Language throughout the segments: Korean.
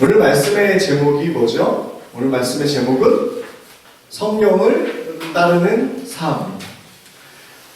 오늘 말씀의 제목이 뭐죠? 오늘 말씀의 제목은 성령을 따르는 삶.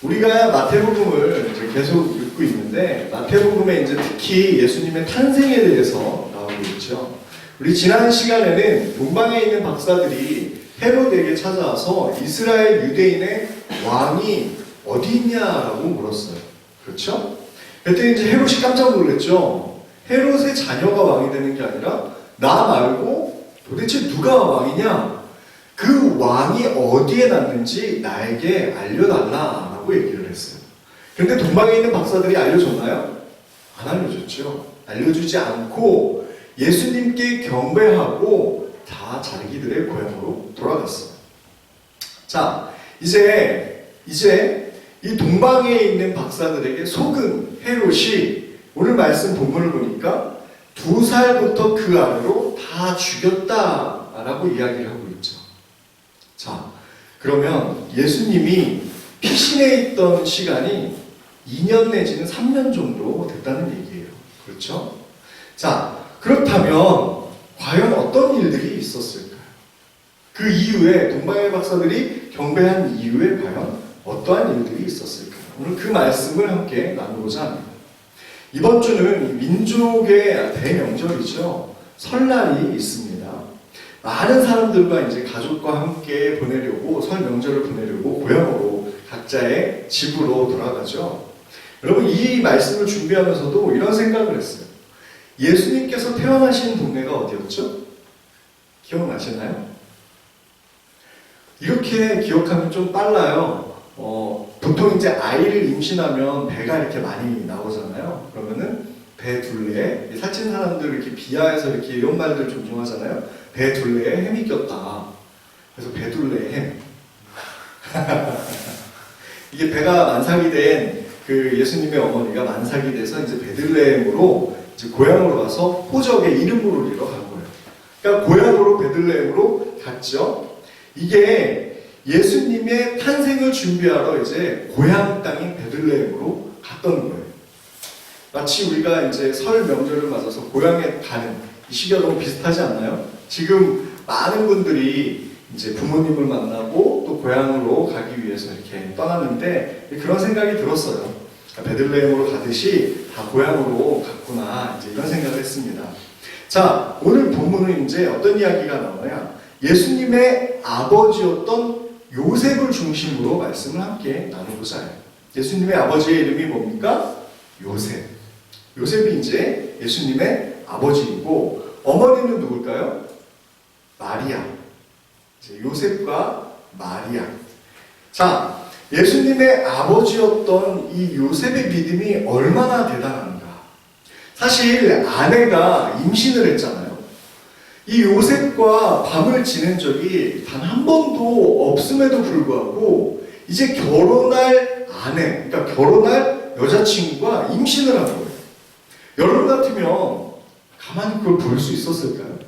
우리가 마태복음을 계속 읽고 있는데 마태복음에 이제 특히 예수님의 탄생에 대해서 나오고 있죠. 우리 지난 시간에는 동방에 있는 박사들이 헤롯에게 찾아와서 이스라엘 유대인의 왕이 어디 있냐라고 물었어요. 그렇죠? 그때 이제 헤롯이 깜짝 놀랐죠. 헤롯의 자녀가 왕이 되는 게 아니라 나 말고 도대체 누가 왕이냐? 그 왕이 어디에 났는지 나에게 알려달라라고 얘기를 했어요. 근데 동방에 있는 박사들이 알려줬나요? 안 알려줬죠. 알려주지 않고 예수님께 경배하고 다 자기들의 고향으로 돌아갔어요. 자, 이제, 이제 이 동방에 있는 박사들에게 속은 헤롯이 오늘 말씀 본문을 보니까 두 살부터 그 아래로 다 죽였다라고 이야기를 하고 있죠. 자, 그러면 예수님이 피신해 있던 시간이 2년 내지는 3년 정도 됐다는 얘기예요. 그렇죠? 자, 그렇다면 과연 어떤 일들이 있었을까요? 그 이후에 동방의 박사들이 경배한 이후에 과연 어떠한 일들이 있었을까요? 오늘 그 말씀을 함께 나누고자 합니다. 이번 주는 민족의 대명절이죠. 설날이 있습니다. 많은 사람들과 이제 가족과 함께 보내려고 설 명절을 보내려고 고향으로 각자의 집으로 돌아가죠. 여러분 이 말씀을 준비하면서도 이런 생각을 했어요. 예수님께서 태어나신 동네가 어디였죠? 기억나시나요? 이렇게 기억하면 좀 빨라요. 어, 보통 이제 아이를 임신하면 배가 이렇게 많이 나오잖아요. 그러면은 배 둘레에 살찐 사람들 이렇게 비하해서 이렇게 이런 말들 종종 하잖아요. 배 둘레에 햄이 꼈다. 그래서 배 둘레에 햄. 이게 배가 만삭이 된 그 예수님의 어머니가 만삭이 돼서 이제 베들레헴으로 이제 고향으로 가서 호적의 이름으로 이러 간 거예요. 그러니까 고향으로 베들레헴으로 갔죠. 이게 예수님의 탄생을 준비하러 이제 고향 땅인 베들레헴으로 갔던 거예요. 마치 우리가 이제 설 명절을 맞아서 고향에 가는 이 시기가 너무 비슷하지 않나요? 지금 많은 분들이 이제 부모님을 만나고 또 고향으로 가기 위해서 이렇게 떠났는데 그런 생각이 들었어요. 그러니까 베들레헴으로 가듯이 다 고향으로 갔구나 이제 이런 생각을 했습니다. 자 오늘 본문은 이제 어떤 이야기가 나오냐? 예수님의 아버지였던 요셉을 중심으로 말씀을 함께 나누고자 해요. 예수님의 아버지의 이름이 뭡니까? 요셉. 요셉이 이제 예수님의 아버지이고 어머니는 누굴까요? 마리아. 요셉과 마리아. 자, 예수님의 아버지였던 이 요셉의 믿음이 얼마나 대단한가. 사실 아내가 임신을 했잖아요. 이 요셉과 밤을 지낸 적이 단 한 번도 없음에도 불구하고 이제 결혼할 아내, 그러니까 결혼할 여자친구가 임신을 한 거예요. 여러분 같으면 가만히 그걸 볼 수 있었을까요?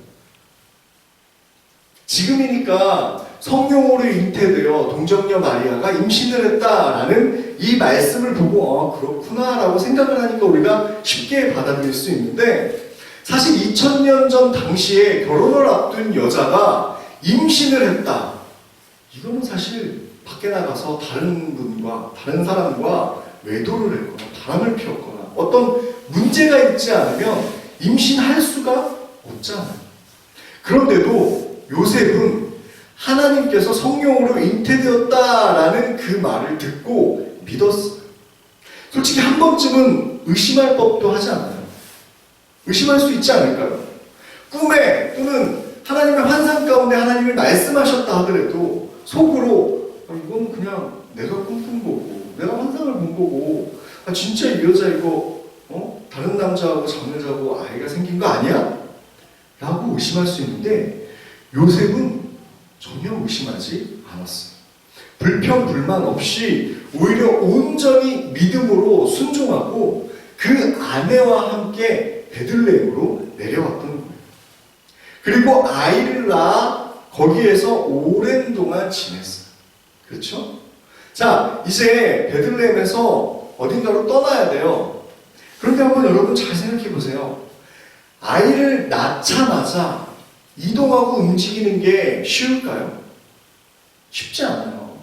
지금이니까 성령으로 잉태되어 동정녀 마리아가 임신을 했다라는 이 말씀을 보고 아 그렇구나라고 생각을 하니까 우리가 쉽게 받아들일 수 있는데 사실 2000년 전 당시에 결혼을 앞둔 여자가 임신을 했다. 이거는 사실 밖에 나가서 다른 분과 다른 사람과 외도를 했거나 바람을 피웠거나 어떤 문제가 있지 않으면 임신할 수가 없잖아요. 그런데도 요셉은 하나님께서 성령으로 잉태되었다라는 그 말을 듣고 믿었어요. 솔직히 한 번쯤은 의심할 법도 하지 않나요? 의심할 수 있지 않을까요? 꿈에 또는 하나님의 환상 가운데 하나님이 말씀하셨다 하더라도 속으로 아, 이건 그냥 내가 꿈꾼 거고 내가 환상을 본 거고 아, 진짜 이 여자 이거 어? 다른 남자하고 잠을 자고 아이가 생긴 거 아니야? 라고 의심할 수 있는데 요셉은 전혀 의심하지 않았어요. 불평 불만 없이 오히려 온전히 믿음으로 순종하고 그 아내와 함께 베들레헴으로 내려왔던 거예요. 그리고 아이를 낳아 거기에서 오랜 동안 지냈어요. 그렇죠? 자, 이제 베들레헴에서 어딘가로 떠나야 돼요. 그런데 한번 여러분 잘 생각해 보세요. 아이를 낳자마자 이동하고 움직이는 게 쉬울까요? 쉽지 않아요.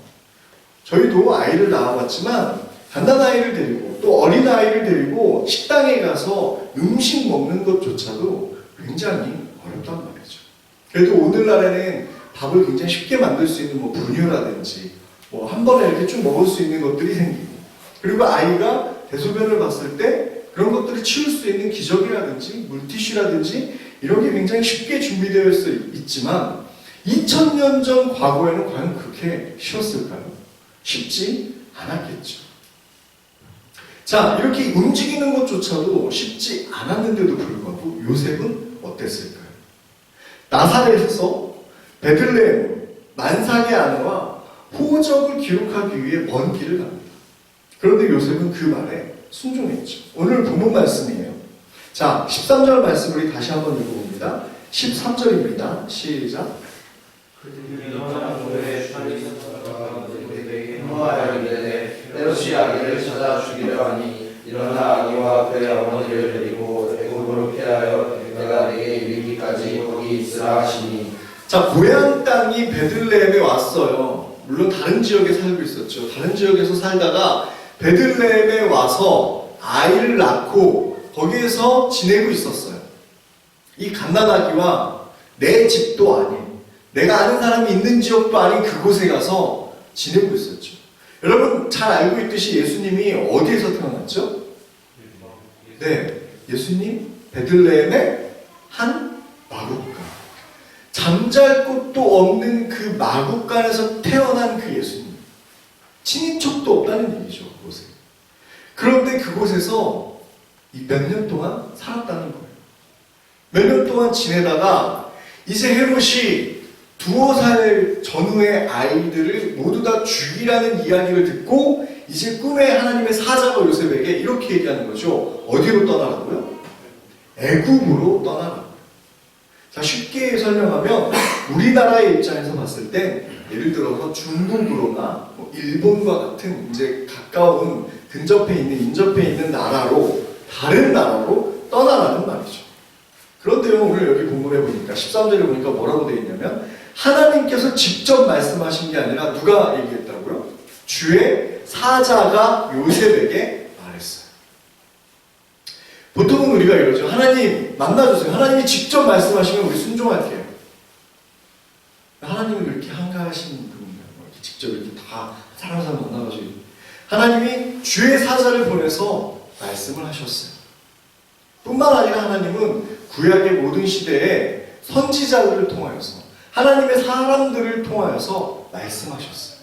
저희도 아이를 낳아봤지만 갓난 아이를 데리고 또 어린아이를 데리고 식당에 가서 음식 먹는 것조차도 굉장히 어렵단 말이죠. 그래도 오늘날에는 밥을 굉장히 쉽게 만들 수 있는 뭐 분유라든지 뭐 한 번에 이렇게 쭉 먹을 수 있는 것들이 생기고 그리고 아이가 대소변을 봤을 때 그런 것들을 치울 수 있는 기저귀라든지 물티슈라든지 이런 게 굉장히 쉽게 준비되어 있- 있지만 2000년 전 과거에는 과연 그렇게 쉬웠을까요? 쉽지 않았겠죠. 자, 이렇게 움직이는 것조차도 쉽지 않았는데도 불구하고 요셉은 어땠을까요? 나사렛에서 베들레헴 만삭의 아내와 호적을 기록하기 위해 먼 길을 갑니다. 그런데 요셉은 그 말에 순종했죠. 오늘 본문 말씀이에요. 자, 13절 말씀 우리 다시 한번 읽어봅니다. 13절입니다. 시작. 때로시 아기를 찾아 죽이려 하니 일어나 아기와 그의 어머니를 데리고 애굽으로 피하여 내가 내게 이르기까지 거기 있으라 하시니 자, 고향 땅이 베들레헴에 왔어요. 물론 다른 지역에 살고 있었죠. 다른 지역에서 살다가 베들레헴에 와서 아이를 낳고 거기에서 지내고 있었어요. 이 갓난아기와 내 집도 아닌, 내가 아는 사람이 있는 지역도 아닌 그곳에 가서 지내고 있었죠. 여러분 잘 알고 있듯이 예수님이 어디에서 태어났죠? 네, 예수님 베들레헴의 한 마국간. 잠잘 곳도 없는 그 마국간에서 태어난 그 예수님. 친인척도 없다는 얘기죠, 그곳에. 그런데 그곳에서 몇 년 동안 살았다는 거예요. 몇 년 동안 지내다가 이제 헤롯이 두어 살 전후의 아이들을 모두 다 죽이라는 이야기를 듣고 이제 꿈에 하나님의 사자가 요셉에게 이렇게 얘기하는 거죠. 어디로 떠나라고요? 애굽으로 떠나라. 자, 쉽게 설명하면 우리나라의 입장에서 봤을 때 예를 들어서 중국으로나 뭐 일본과 같은 이제 가까운 근접해 있는 인접해 있는 나라로 다른 나라로 떠나라는 말이죠. 그런데요, 오늘 여기 본문에 보니까 13절에 보니까 뭐라고 되어 있냐면 하나님께서 직접 말씀하신 게 아니라 누가 얘기했다고요? 주의 사자가 요셉에게. 보통은 우리가 이러죠. 하나님 만나주세요. 하나님이 직접 말씀하시면 우리 순종할게요. 하나님은 그렇게 한가하신 분이에요. 뭐 이렇게 직접 이렇게 다 사람 사람 만나가지고 하나님이 주의 사자를 보내서 말씀을 하셨어요. 뿐만 아니라 하나님은 구약의 모든 시대에 선지자들을 통하여서 하나님의 사람들을 통하여서 말씀하셨어요.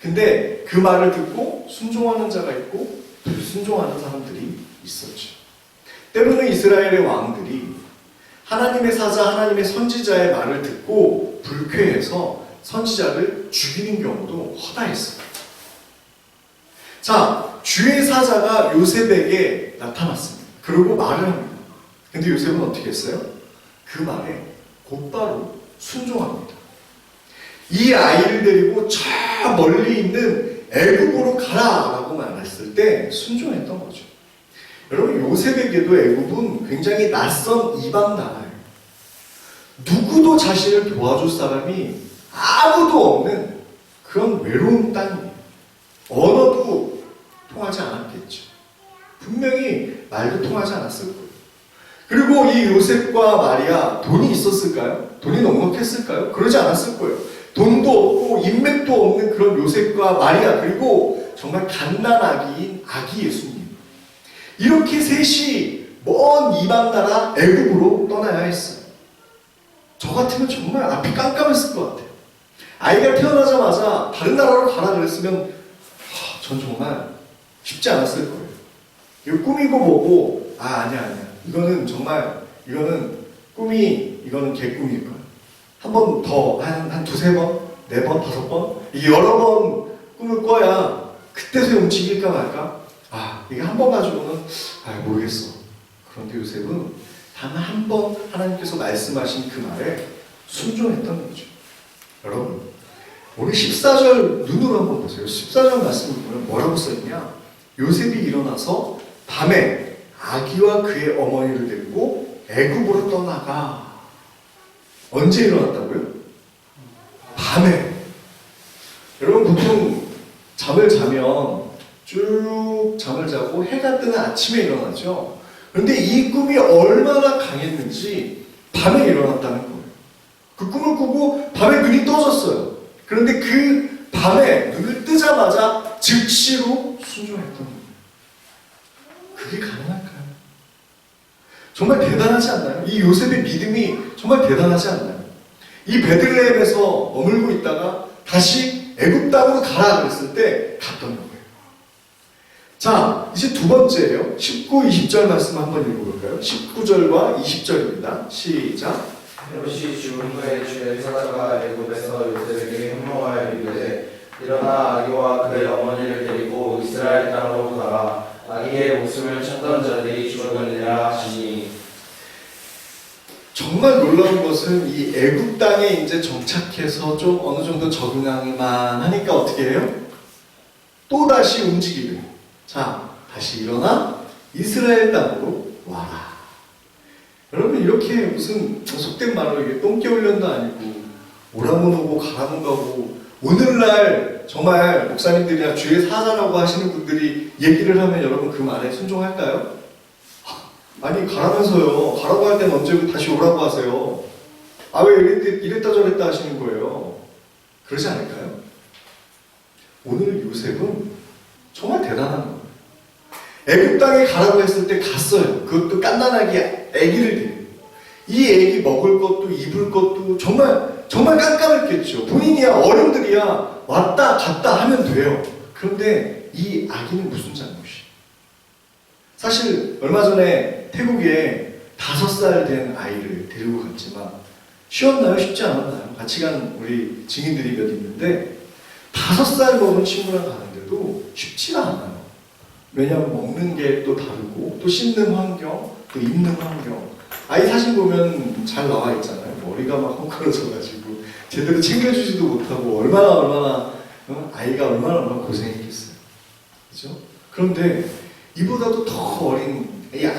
근데 그 말을 듣고 순종하는 자가 있고 불순종하는 사람들이 있었죠. 때로는 이스라엘의 왕들이 하나님의 사자, 하나님의 선지자의 말을 듣고 불쾌해서 선지자를 죽이는 경우도 허다했어요. 자, 주의 사자가 요셉에게 나타났습니다. 그리고 말을 합니다. 근데 요셉은 어떻게 했어요? 그 말에 곧바로 순종합니다. 이 아이를 데리고 저 멀리 있는 애굽으로 가라라고 말했을 때 순종했던 거죠. 여러분 요셉에게도 애굽은 굉장히 낯선 이방 나라예요. 누구도 자신을 도와줄 사람이 아무도 없는 그런 외로운 땅이에요. 언어도 통하지 않았겠죠. 분명히 말도 통하지 않았을 거예요. 그리고 이 요셉과 마리아 돈이 있었을까요? 돈이 넉넉했을까요? 그러지 않았을 거예요. 돈도 없고 인맥도 없는 그런 요셉과 마리아 그리고 정말 갓난아기인 아기 예수님 이렇게 셋이 먼 이방 나라 애굽으로 떠나야 했어요. 저 같으면 정말 앞이 깜깜했을 것 같아요. 아이가 태어나자마자 다른 나라로 가라 그랬으면 하, 전 정말 쉽지 않았을 거예요. 이거 꿈이고 뭐고 아 아니야 아니야 이거는 정말 이거는 꿈이 이거는 개꿈일 거야. 한 번 더 한 한 두세 번, 네 번, 다섯 번 여러 번 꿈을 꿔야 그때서야 움직일까 말까. 아 이게 한 번 가지고는 아 모르겠어. 그런데 요셉은 단 한 번 하나님께서 말씀하신 그 말에 순종했던 거죠. 여러분 오늘 14절 눈으로 한번 보세요. 14절 말씀을 보면 뭐라고 써있냐? 요셉이 일어나서 밤에 아기와 그의 어머니를 데리고 애굽으로 떠나가 언제 일어났다고요? 밤에. 여러분 보통 잠을 자면 쭉 잠을 자고 해가 뜨는 아침에 일어나죠. 그런데 이 꿈이 얼마나 강했는지 밤에 일어났다는 거예요. 그 꿈을 꾸고 밤에 눈이 떠졌어요. 그런데 그 밤에 눈을 뜨자마자 즉시로 순종했던 거예요. 그게 가능할까요? 정말 대단하지 않나요? 이 요셉의 믿음이 정말 대단하지 않나요? 이 베들레헴에서 머물고 있다가 다시 애굽 땅으로 가라 그랬을 때 갔던 거예요. 자, 이제 두 번째예요. 19, 20절 말씀 한번 읽어볼까요? 19절과 20절입니다. 시작. 헤롯이 죽은 후에 주의 사자가 애굽에서 요셉에게 현명하여 이르되 일어나 아기와 그의 어머니를 데리고 이스라엘 땅으로 가라 아기의 목숨을 찾던 자들이 죽었느니라 하시니 정말 놀라운 것은 이 애굽 땅에 이제 정착해서 좀 어느 정도 적응하기만 하니까 어떻게 해요? 또 다시 움직이래. 자, 다시 일어나 이스라엘 땅으로 와라. 여러분 이렇게 무슨 속된 말로 이게 똥개 훈련도 아니고 오라문 오고 가라문 가고 오늘날 정말 목사님들이나 주의 사자라고 하시는 분들이 얘기를 하면 여러분 그 말에 순종할까요? 아니 가라면서요. 가라고 할 때는 언제 다시 오라고 하세요. 아 왜 이랬다, 저랬다 하시는 거예요. 그러지 않을까요? 오늘 요셉은 정말 대단한 거예요. 애굽 땅에 가라고 했을 때 갔어요. 그것도 깐난하게 아기를 데리고. 이 애기 먹을 것도 입을 것도 정말 정말 깜깜했겠죠. 본인이야 어른들이야 왔다 갔다 하면 돼요. 그런데 이 아기는 무슨 잘못이? 사실 얼마 전에 태국에 다섯 살 된 아이를 데리고 갔지만 쉬웠나요? 쉽지 않았나요? 같이 간 우리 증인들이 몇 있는데 다섯 살 먹은 친구랑 가는데도 쉽지가 않아요. 왜냐하면 먹는 게 또 다르고 또 씻는 환경, 또 입는 환경. 아이 사진 보면 잘 나와 있잖아요. 머리가 막 헝클어져가지고 제대로 챙겨주지도 못하고 얼마나 얼마나 어? 아이가 얼마나 얼마나 고생했겠어요. 그죠? 그런데 이보다도 더 어린 이 아기,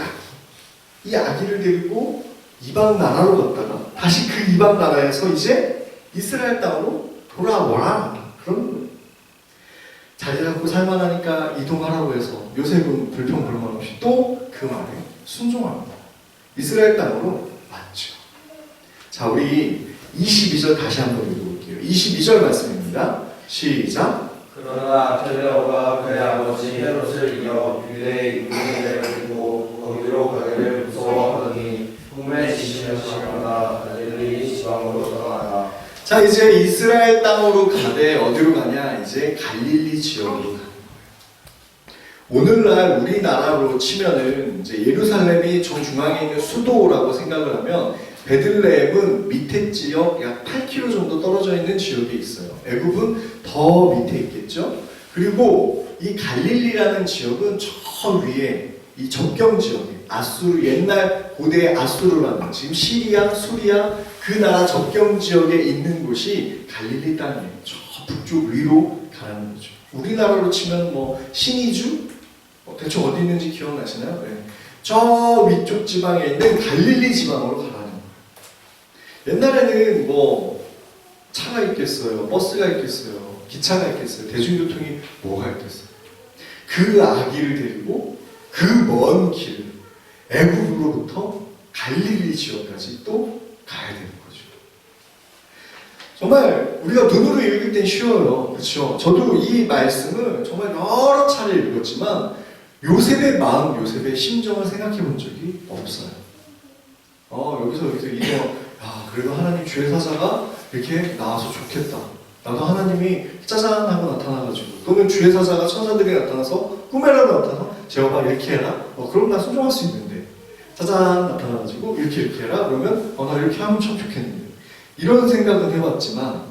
이 아기를 데리고 이방 나라로 갔다가 다시 그 이방 나라에서 이제 이스라엘 땅으로 돌아와라. 그런. 자리 잡고 살만하니까 이동하라고 해서 요셉은 불평 불만 없이 또 그 말에 순종합니다. 이스라엘 땅으로 왔죠. 자, 우리 22절 다시 한번 읽어볼게요. 22절 말씀입니다. 시작. 그러나 아틀레오가 그의 아버지 헤롯을 이겨 유대의 이민을 데리고 거기로 가기를 자, 이제 이스라엘 땅으로 가되 어디로 가냐? 이제 갈릴리 지역으로 거예요. 오늘날 우리나라로 치면은 이제 예루살렘이 정중앙에 있는 수도라고 생각을 하면 베들레헴은 밑에 지역 약 8km 정도 떨어져 있는 지역에 있어요. 애굽은 더 밑에 있겠죠. 그리고 이 갈릴리라는 지역은 저 위에 이 접경 지역에 아수르 옛날 고대 아수르라는 지금 시리아, 수리아 그 나라 접경 지역에 있는 곳이 갈릴리 땅이에요. 저 북쪽 위로 가는 거죠. 우리나라로 치면 뭐 신의주 어, 대충 어디 있는지 기억나시나요? 네. 저 위쪽 지방에 있는 갈릴리 지방으로 가라는 거예요. 옛날에는 뭐 차가 있겠어요, 버스가 있겠어요, 기차가 있겠어요, 대중교통이 뭐가 있겠어요. 그 아기를 데리고 그 먼 길을 애굽으로부터 갈릴리 지역까지 또 가야 되는 거죠. 정말 우리가 눈으로 읽을 땐 쉬워요. 그렇죠? 저도 이 말씀을 정말 여러 차례 읽었지만 요셉의 마음, 요셉의 심정을 생각해 본 적이 없어요. 어, 여기서 여기서 이거, 야, 그래도 하나님 주의 사자가 이렇게 나와서 좋겠다. 나도 하나님이 짜잔 하고 나타나가지고, 또는 주의 사자가 천사들이 나타나서 꿈에라도 나타나, 제가 이렇게 해라. 어, 그럼 나 순종할 수 있는데. 짜잔 나타나가지고, 이렇게 이렇게 해라. 그러면, 어, 나 이렇게 하면 참 좋겠는데. 이런 생각은 해봤지만,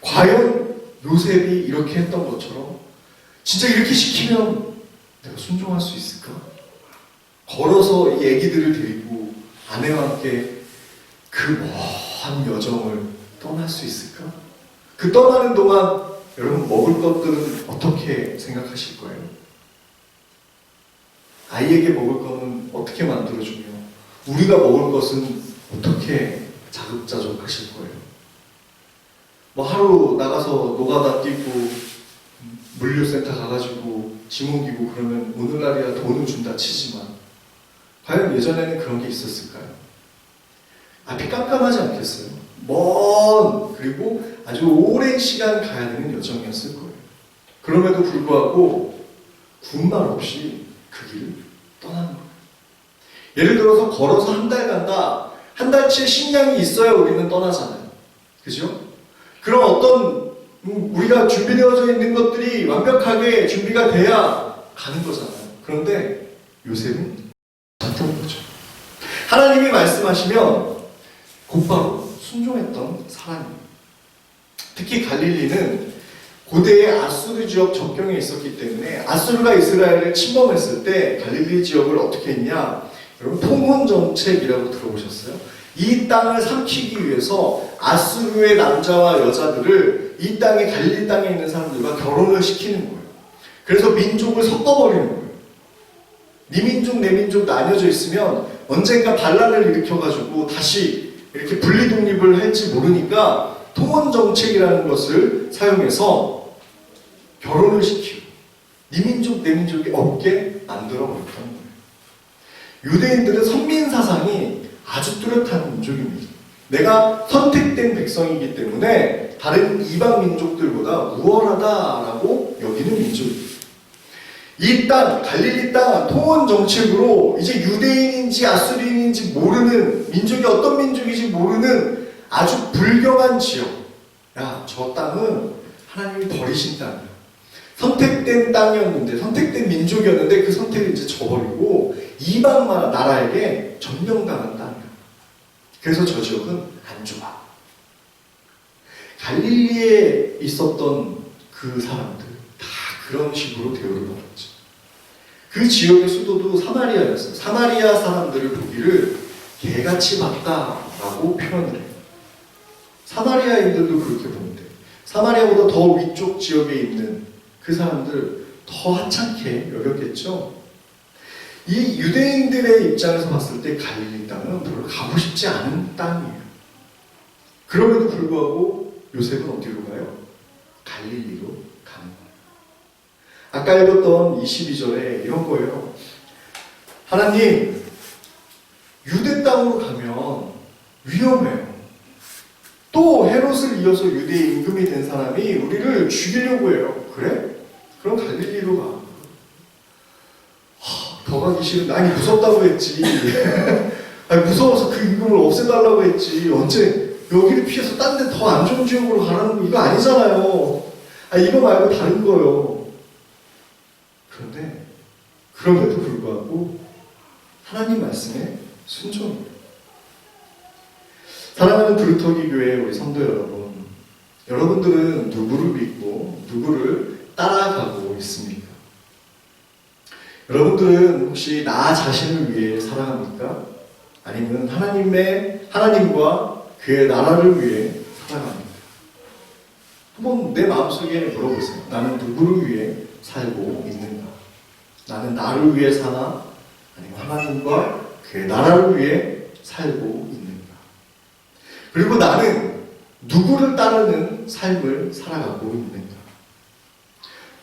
과연 요셉이 이렇게 했던 것처럼, 진짜 이렇게 시키면 내가 순종할 수 있을까? 걸어서 이 애기들을 데리고 아내와 함께 그 먼 여정을 떠날 수 있을까? 그 떠나는 동안 여러분 먹을 것들은 어떻게 생각하실 거예요? 아이에게 먹을 것은 어떻게 만들어주며 우리가 먹을 것은 어떻게 자급자족하실 거예요. 뭐 하루 나가서 노가다 뛰고 물류센터 가가지고 짐 옮기고 그러면 오늘날이야 돈을 준다 치지만 과연 예전에는 그런 게 있었을까요? 앞이 깜깜하지 않겠어요? 먼 그리고 아주 오랜 시간 가야 되는 여정이었을 거예요. 그럼에도 불구하고 군말 없이 그 길을 떠나는 거예요. 예를 들어서 걸어서 한 달 간다. 한 달치의 식량이 있어야 우리는 떠나잖아요. 그죠? 그럼 어떤 음, 우리가 준비되어져 있는 것들이 완벽하게 준비가 돼야 가는 거잖아요. 그런데 요셉은 같은 거죠. 하나님이 말씀하시면 곧바로 순종했던 사람이에요. 특히 갈릴리는 고대의 아수르 지역 접경에 있었기 때문에 아수르가 이스라엘을 침범했을 때 갈릴리 지역을 어떻게 했냐? 여러분 통혼 정책이라고 들어보셨어요? 이 땅을 삼키기 위해서 아수르의 남자와 여자들을 이 땅에 갈릴리 땅에 있는 사람들과 결혼을 시키는 거예요. 그래서 민족을 섞어버리는 거예요. 네 민족 내 민족 나뉘어져 있으면 언젠가 반란을 일으켜가지고 다시 이렇게 분리 독립을 할지 모르니까 통혼 정책이라는 것을 사용해서 결혼을 시키고 네 민족 내 민족이 없게 만들어 버렸던 거예요. 유대인들은 선민 사상이 아주 뚜렷한 민족입니다. 내가 선택된 백성이기 때문에 다른 이방 민족들보다 우월하다라고 여기는 민족입니다. 이 땅, 갈릴리 땅 통원 정책으로 이제 유대인인지 아수리인인지 모르는 민족이 어떤 민족인지 모르는 아주 불경한 지역. 야, 저 땅은 하나님이 버리신 땅이야. 선택된 땅이었는데, 선택된 민족이었는데 그 선택을 이제 저버리고 이방 나라에게 점령당한 땅이야. 그래서 저 지역은 안 좋아. 갈릴리에 있었던 그 사람들 다 그런 식으로 대우를 받았죠. 그 지역의 수도도 사마리아였어요. 사마리아 사람들을 보기를 개같이 봤다라고 표현을 해요. 사마리아인들도 그렇게 보는데 사마리아보다 더 위쪽 지역에 있는 그 사람들 더 하찮게 여겼겠죠. 이 유대인들의 입장에서 봤을 때 갈릴리 땅은 별로 가고 싶지 않은 땅이에요. 그럼에도 불구하고 요셉은 어디로 가요? 갈릴리로 가는 거예요. 아까 읽었던 22절에 이런 거예요. 하나님, 유대 땅으로 가면 위험해요. 또 헤롯을 이어서 유대 임금이 된 사람이 우리를 죽이려고 해요. 그래? 그럼 갈릴리로 가. 하, 더 가기 싫은 아니 무섭다고 했지. 아니 무서워서 그 임금을 없애달라고 했지. 언제 여기를 피해서 딴 데 더 안 좋은 지역으로 가라는 거 이거 아니잖아요. 아 이거 말고 다른 거요. 그런데 그럼에도 불구하고 하나님 말씀에 순종해요. 사랑하는 브루터기 교회 우리 성도 여러분, 여러분들은 누구를 믿고 누구를 따라가고 있습니까? 여러분들은 혹시 나 자신을 위해 살아갑니까? 아니면 하나님의 하나님과 그의 나라를 위해 살아갑니까? 한번 내 마음속에 물어보세요. 나는 누구를 위해 살고 있는가? 나는 나를 위해 사나? 아니면 하나님과 그의 나라를 위해 살고 있는가? 그리고 나는 누구를 따르는 삶을 살아가고 있는가?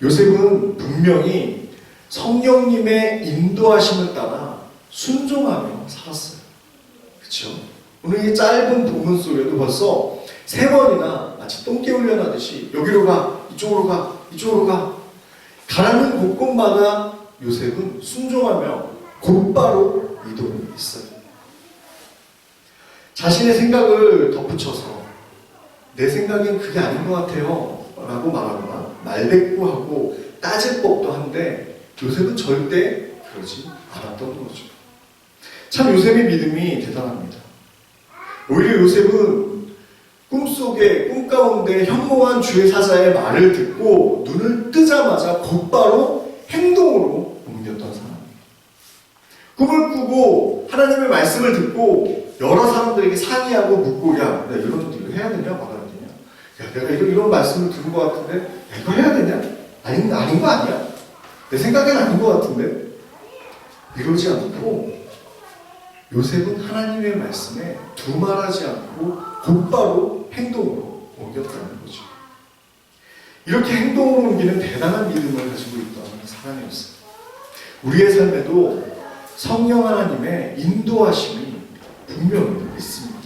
요셉은 분명히 성령님의 인도하심을 따라 순종하며 살았어요. 그렇죠? 오늘 이 짧은 본문 속에도 벌써 세 번이나 마치 똥개 훈련하듯이 여기로 가, 이쪽으로 가, 이쪽으로 가. 가라는 곳곳마다 요셉은 순종하며 곧바로 이동을 했어요. 자신의 생각을 덧붙여서 내 생각엔 그게 아닌 것 같아요. 라고 말하거나 말대꾸하고 따질 법도 한데 요셉은 절대 그러지 않았던 거죠. 참 요셉의 믿음이 대단합니다. 오히려 요셉은 꿈속에 꿈 가운데 현모한 주의 사자의 말을 듣고 눈을 뜨자마자 곧바로 행동으로 옮겼던 사람이에요. 꿈을 꾸고 하나님의 말씀을 듣고 여러 사람들에게 상의하고 묻고 야, 야 이런 일 해야 되냐 말아야 되냐? 야 내가 이런, 이런 말씀을 들은 것 같은데 야, 이거 해야 되냐? 아닌, 아닌 거 아니야? 내 생각엔 아닌 것 같은데 이러지 않고 요셉은 하나님의 말씀에 두말하지 않고 곧바로 행동으로 옮겼다는 거죠. 이렇게 행동으로 옮기는 대단한 믿음을 가지고 있던 사람이었어요. 우리의 삶에도 성령 하나님의 인도하심이 분명히 있습니다.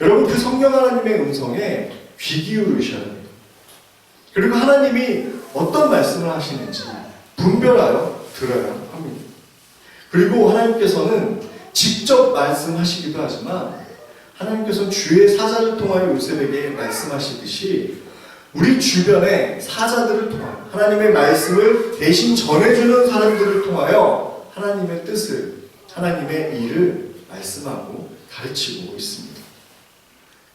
여러분 그 성령 하나님의 음성에 귀 기울이셔야 됩니다. 그리고 하나님이 어떤 말씀을 하시는지 분별하여 들어야 합니다. 그리고 하나님께서는 직접 말씀하시기도 하지만 하나님께서는 주의 사자를 통하여 요셉에게 말씀하시듯이 우리 주변의 사자들을 통하여 하나님의 말씀을 대신 전해주는 사람들을 통하여 하나님의 뜻을 하나님의 일을 말씀하고 가르치고 있습니다.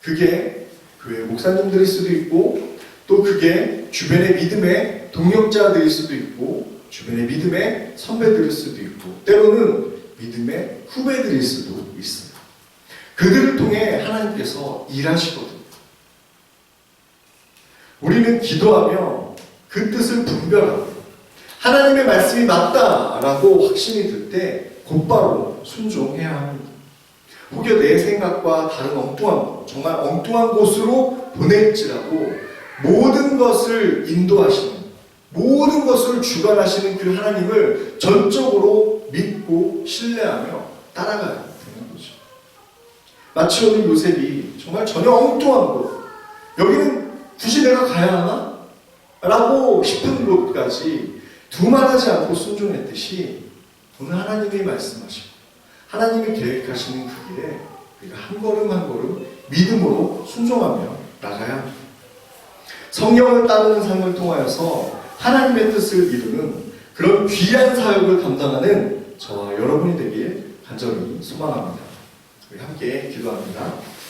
그게 교회 목사님들일 수도 있고 또 그게 주변의 믿음의 동역자들일 수도 있고 주변의 믿음의 선배들일 수도 있고 때로는 믿음의 후배들일 수도 있어요. 그들을 통해 하나님께서 일하시거든요. 우리는 기도하며 그 뜻을 분별하고 하나님의 말씀이 맞다라고 확신이 들 때 곧바로 순종해야 합니다. 혹여 내 생각과 다른 엉뚱한 곳, 정말 엉뚱한 곳으로 보낼지라도 모든 것을 인도하시는 모든 것을 주관하시는 그 하나님을 전적으로 믿고 신뢰하며 따라가야 되는 거죠. 마치 오늘 요셉이 정말 전혀 엉뚱한 곳, 여기는 굳이 내가 가야 하나? 라고 싶은 곳까지 두말하지 않고 순종했듯이 오늘 하나님이 말씀하시고 하나님이 계획하시는 그 길에 우리가 한 걸음 한 걸음 믿음으로 순종하며 나가야 합니다. 성령을 따르는 삶을 통하여서 하나님의 뜻을 이루는 그런 귀한 사역을 감당하는 저와 여러분이 되길 간절히 소망합니다. 우리 함께 기도합니다.